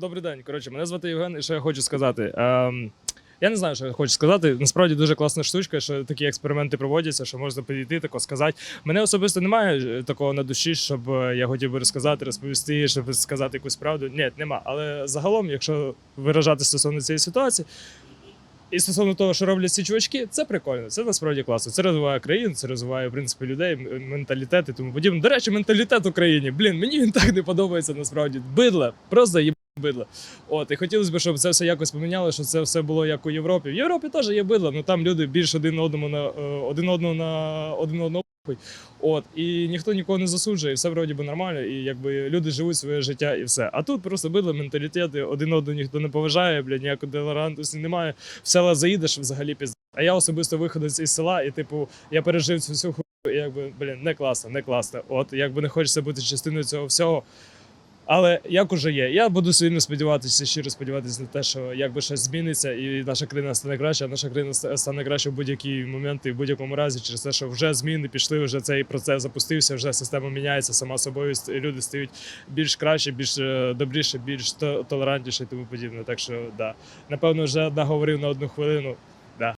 Добрий день. Коротше, мене звати Євген, і що я хочу сказати. Ем, я не знаю, що я хочу сказати. Насправді дуже класна штучка, що такі експерименти проводяться, що можна підійти, тако сказати. Мене особисто немає е, такого на душі, щоб е, я хотів би розказати, розповісти, щоб сказати якусь правду. Ні, нема. Але загалом, якщо виражати стосовно цієї ситуації. І стосовно того, що роблять ці чувачки, це прикольно, це насправді класно. Це розвиває країну, це розвиває в принципі людей, менталітет і тому подібне. До речі, менталітет в Україні. Блін, мені він так не подобається насправді. Бидло, просто бидло. От, і хотілося б, щоб це все якось поміняло, що це все було як у Європі. В Європі теж є бидло, але там люди більш один одному на е, один одного на один одного. От, і ніхто нікого не засуджує, і все вроді би нормально, і якби люди живуть своє життя і все. А тут просто бидло, менталітети, один одного ніхто не поважає, блядь, ніякої толерантності немає. В села заїдеш взагалі пізд. А я особисто виходець із села, і типу, я пережив цю всю хуйню, і якби, блін, не класно, не класно. От якби не хочеться бути частиною цього всього. Але як уже є, я буду сильно сподіватися, щиро сподіватися на те, що якби щось зміниться, і наша країна стане краще, а наша країна стане краще в будь-який момент і в будь-якому разі, через те, що вже зміни пішли, вже цей процес запустився, вже система міняється сама собою. і Люди стають більш краще, більш е, добріше, більш толерантніше і тому подібне. Так що да, напевно, вже наговорив на одну хвилину.